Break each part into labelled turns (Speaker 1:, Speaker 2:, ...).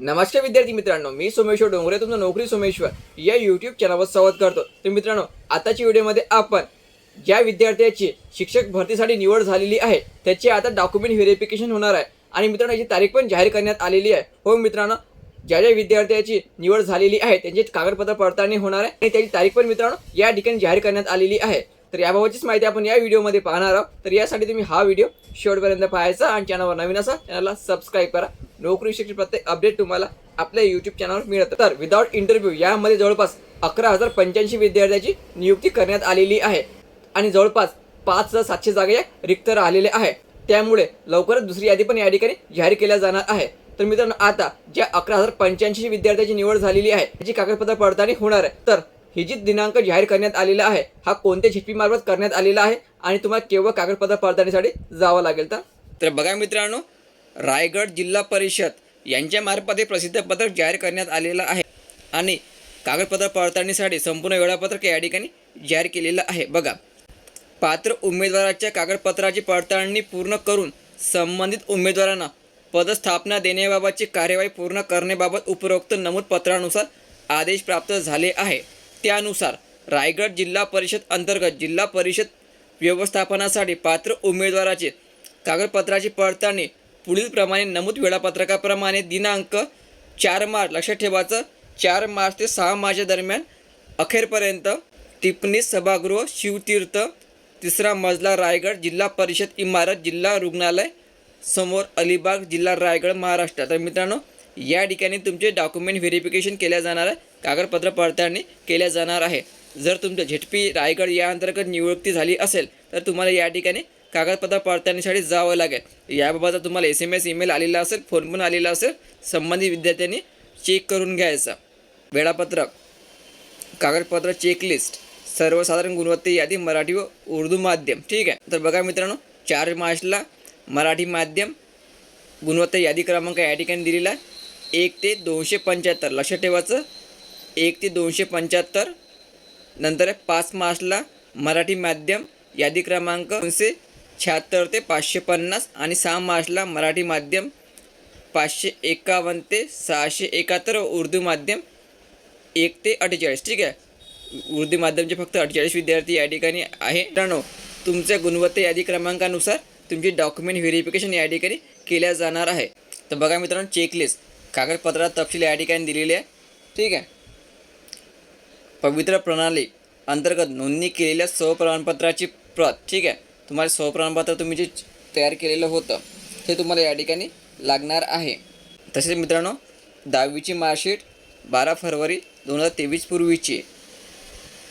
Speaker 1: नमस्कार विद्यार्थी मित्रांनो मी सोमेश्वर डोंगरे तुमचं नोकरी सोमेश्वर या यूट्यूब चॅनलवर स्वागत करतो. तर मित्रांनो आताच्या व्हिडिओमध्ये आपण ज्या विद्यार्थ्याची शिक्षक भरतीसाठी निवड झालेली आहे त्याची आता डॉक्युमेंट व्हेरिफिकेशन होणार आहे. आणि मित्रांनो याची तारीख पण जाहीर करण्यात आलेली आहे. हो मित्रांनो ज्या ज्या विद्यार्थ्याची निवड झालेली आहे त्यांची कागदपत्र पडताळणी होणार आहे. आणि त्याची तारीख पण मित्रांनो या ठिकाणी जाहीर करण्यात आलेली आहे. तर याबाबतचीच माहिती आपण या व्हिडिओमध्ये पाहणार आहोत. तर यासाठी तुम्ही हा व्हिडिओ शेवटपर्यंत पाहायचा आणि चॅनलवर नवीन असा चॅनलला सबस्क्राईब करा. नोकरी विषयी प्रत्येक अपडेट तुम्हाला आपल्या युट्यूब चॅनलवर मिळत. तर विदाउट इंटरव्ह्यू यामध्ये जवळपास अकरा हजार पंच्याऐंशी विद्यार्थ्याची नियुक्ती करण्यात आलेली आहे. आणि जवळपास पाच हजार सातशे जागा या रिक्त राहिलेल्या आहे त्यामुळे लवकरच दुसरी यादी पण या ठिकाणी जाहीर केल्या जाणार आहे. तर मित्रांनो आता ज्या अकरा हजार पंच्याऐंशी विद्यार्थ्याची निवड झालेली आहे त्याची कागदपत्र पडताळणी होणार आहे. तर ही जी दिनांक जाहीर करण्यात आलेला आहे हा कोणत्या झिटपी मार्फत करण्यात आलेला आहे? आणि तुम्हाला केवळ कागदपत्र पडताळणीसाठी जावं लागेल तर बघा मित्रांनो रायगड जिल्हा परिषद यांच्यामार्फत हे प्रसिद्ध पत्रक जाहीर करण्यात आलेलं आहे. आणि कागदपत्र पडताळणीसाठी संपूर्ण वेळापत्रक या ठिकाणी जाहीर केलेलं आहे. बघा पात्र उमेदवाराच्या कागदपत्राची पडताळणी पूर्ण करून संबंधित उमेदवारांना पदस्थापना देण्याबाबतची कार्यवाही पूर्ण करण्याबाबत उपरोक्त नमूद पत्रानुसार आदेश प्राप्त झाले आहे. त्यानुसार रायगड जिल्हा परिषद अंतर्गत जिल्हा परिषद व्यवस्थापनासाठी पात्र उमेदवाराचे कागदपत्राची पडताळणी पुढीलप्रमाणे नमूद वेळापत्रकाप्रमाणे दिनांक चार मार्च लक्षात ठेवायचं चार मार्च ते सहा मार्चच्या दरम्यान अखेरपर्यंत टिप्पणी सभागृह शिवतीर्थ तिसरा मजला रायगड जिल्हा परिषद इमारत जिल्हा रुग्णालय समोर अलिबाग जिल्हा रायगड महाराष्ट्र. तर मित्रांनो या ठिकाणी तुमचे डॉक्युमेंट व्हेरिफिकेशन केल्या जाणार आहे कागदपत्र पडताळणी केल्या जाणार आहे. जर तुमचं झेडपी रायगड या अंतर्गत नियुक्ती झाली असेल तर तुम्हाला या ठिकाणी कागदपत्र पडताळणीसाठी जावं लागेल. याबाबत तुम्हाला एस एम एस ईमेल आलेला असेल फोन पण आलेला असेल. संबंधित विद्यार्थ्यांनी चेक करून घ्यायचा. वेळापत्रक. कागदपत्र चेकलिस्ट सर्वसाधारण गुणवत्ता यादी मराठी व उर्दू माध्यम. ठीक आहे? तर बघा मित्रांनो चार मार्चला मराठी माध्यम गुणवत्ता यादी क्रमांक या ठिकाणी दिलेला आहे. एक ते दोनशे पंच्याहत्तर. लक्षात ठेवायचं. एक ते दोनशे पंच्याहत्तर. नंतर आहे पाच मार्चला मराठी माध्यम यादी क्रमांक दोनशे शहात्तर ते पाचशे पन्नास आणि सहा मार्चला मराठी माध्यम पाचशे एकावन्न ते सहाशे एकाहत्तर व उर्दू माध्यम एक ते अठ्ठेचाळीस. ठीक आहे? उर्दू माध्यमचे फक्त अठ्ठेचाळीस विद्यार्थी या ठिकाणी आहे. मित्रांनो तुमच्या गुणवत्ता यादी क्रमांकानुसार तुमची डॉक्युमेंट व्हेरिफिकेशन या ठिकाणी केल्या जाणार आहे. तर बघा मित्रांनो चेकलिस्ट कागदपत्रात तपशील या ठिकाणी दिलेली आहे. ठीक आहे? पवित्र प्रणाली अंतर्गत नोंदणी केलेल्या स्वप्रमाणपत्राची प्रत. ठीक आहे? तुम्हाला स्वप्रमाणपत्र तुम्ही जे तयार केलेलं होतं ते तुम्हाला या ठिकाणी लागणार आहे. तसेच मित्रांनो दहावीची मार्कशीट बारा फरवरी दोन हजार तेवीस पूर्वीची.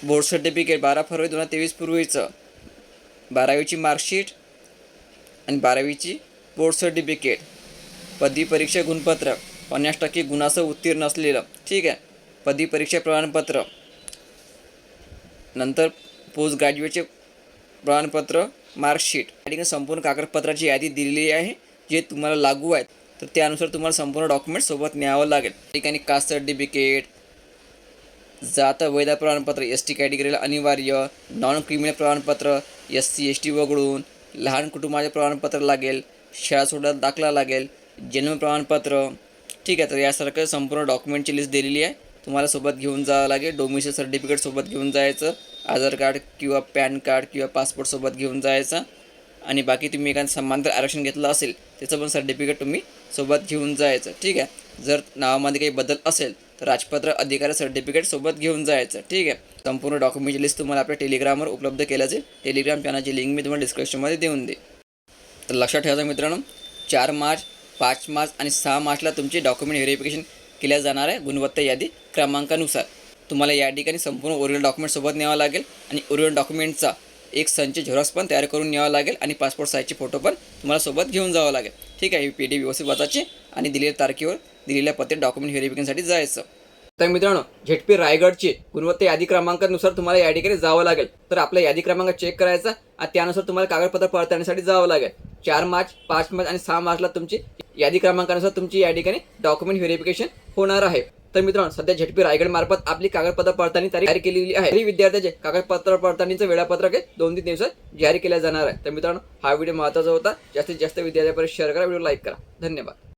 Speaker 1: बोर्ड सर्टिफिकेट बारा फरवरी दोन हजार तेवीस पूर्वीचं. बारावीची मार्कशीट आणि बारावीची बोर्ड सर्टिफिकेट. पदवी परीक्षा गुणपत्र पन्नास टक्के गुणासह उत्तीर्ण असलेलं. ठीक आहे? पदवी परीक्षा प्रमाणपत्र. नंतर पोस्ट ग्रॅज्युएटचे प्रमाणपत्र. मार्कशीट या ठिकाणी संपूर्ण कागदपत्राची यादी दिलेली आहे जे तुम्हाला लागू आहेत. तर त्यानुसार तुम्हाला संपूर्ण डॉक्युमेंट सोबत न्यावं लागेल. ठिकाणी कास्ट सर्टिफिकेट जात वैध प्रमाणपत्र एस टी कॅटेगरीला अनिवार्य नॉन क्रिमिनल प्रमाणपत्र एस सी एस टी वगळून लहान कुटुंबाचे प्रमाणपत्र लागेल शाळा सोडत दाखला लागेल जन्म प्रमाणपत्र. ठीक आहे तर यासारखं संपूर्ण डॉक्युमेंटची लिस्ट दिलेली आहे. तुम्हाला सोबत घेऊन जावं लागेल डोमिशन सर्टिफिकेट सोबत घेऊन जायचं. आधार कार्ड किंवा पॅन कार्ड किंवा पासपोर्टसोबत घेऊन जायचा. आणि बाकी तुम्ही एखादं समांतर आरक्षण घेतलं असेल त्याचं पण सर्टिफिकेट तुम्ही सोबत घेऊन जायचं. ठीक आहे? जर नावामध्ये काही बदल असेल तर राजपत्र अधिकारी सर्टिफिकेट सोबत घेऊन जायचं. ठीक आहे? संपूर्ण डॉक्युमेंटची लिस्ट तुम्हाला आपल्या टेलिग्रामवर उपलब्ध केलं जाईल टेलिग्राम चॅनलची लिंक मी तुम्हाला डिस्क्रिप्शनमध्ये देऊन दे तर लक्षात ठेवायचं मित्रांनो चार मार्च पाच मार्च आणि सहा मार्चला तुमचे डॉक्युमेंट व्हेरिफिकेशन केल्या जाणार आहे. गुणवत्ता यादी क्रमांकानुसार. तुम्हाला या ठिकाणी संपूर्ण ओरिजिनल डॉक्युमेंट सोबत न्यावं लागेल आणि ओरिजिनल डॉक्युमेंटचा एक संच झेरॉक्स पण तयार करून न्यावं लागेल आणि पासपोर्ट साईजचे फोटो पण तुम्हाला सोबत घेऊन जावं लागेल. ठीक आहे ही पी डी व्यवस्थित वाचायची आणि दिलेल्या तारखेवर दिलेल्या पत्ते डॉक्युमेंट व्हेरिफिकेशनसाठी जायचं. तर मित्रांनो झेटपी रायगडची गुणवत्ता यादी क्रमांकानुसार तुम्हाला या ठिकाणी जावं लागेल. तर आपला यादी क्रमांक चेक करायचा आणि त्यानुसार तुम्हाला कागदपत्र पडताळणीसाठी जावं लागेल. चार मार्च पाच मार्च आणि सहा मार्चला तुमची यादी क्रमांकानुसार तुमची या ठिकाणी डॉक्युमेंट व्हेरिफिकेशन होणार आहे. तर मित्रांनो सध्या झेडपी रायगड मार्फत आपली कागदपत्र पडताळणी तारीख जाहीर केलेली आहे. तरी विद्यार्थ्याचे कागदपत्र पडताळणीचं वेळापत्रक आहे दोन तीन दिवसात जारी केल्या जाणार आहे. तर मित्रांनो हा व्हिडिओ महत्त्वाचा होता. जास्तीत जास्त विद्यार्थ्यापर्यंत शेअर करा. व्हिडिओ लाईक करा. धन्यवाद.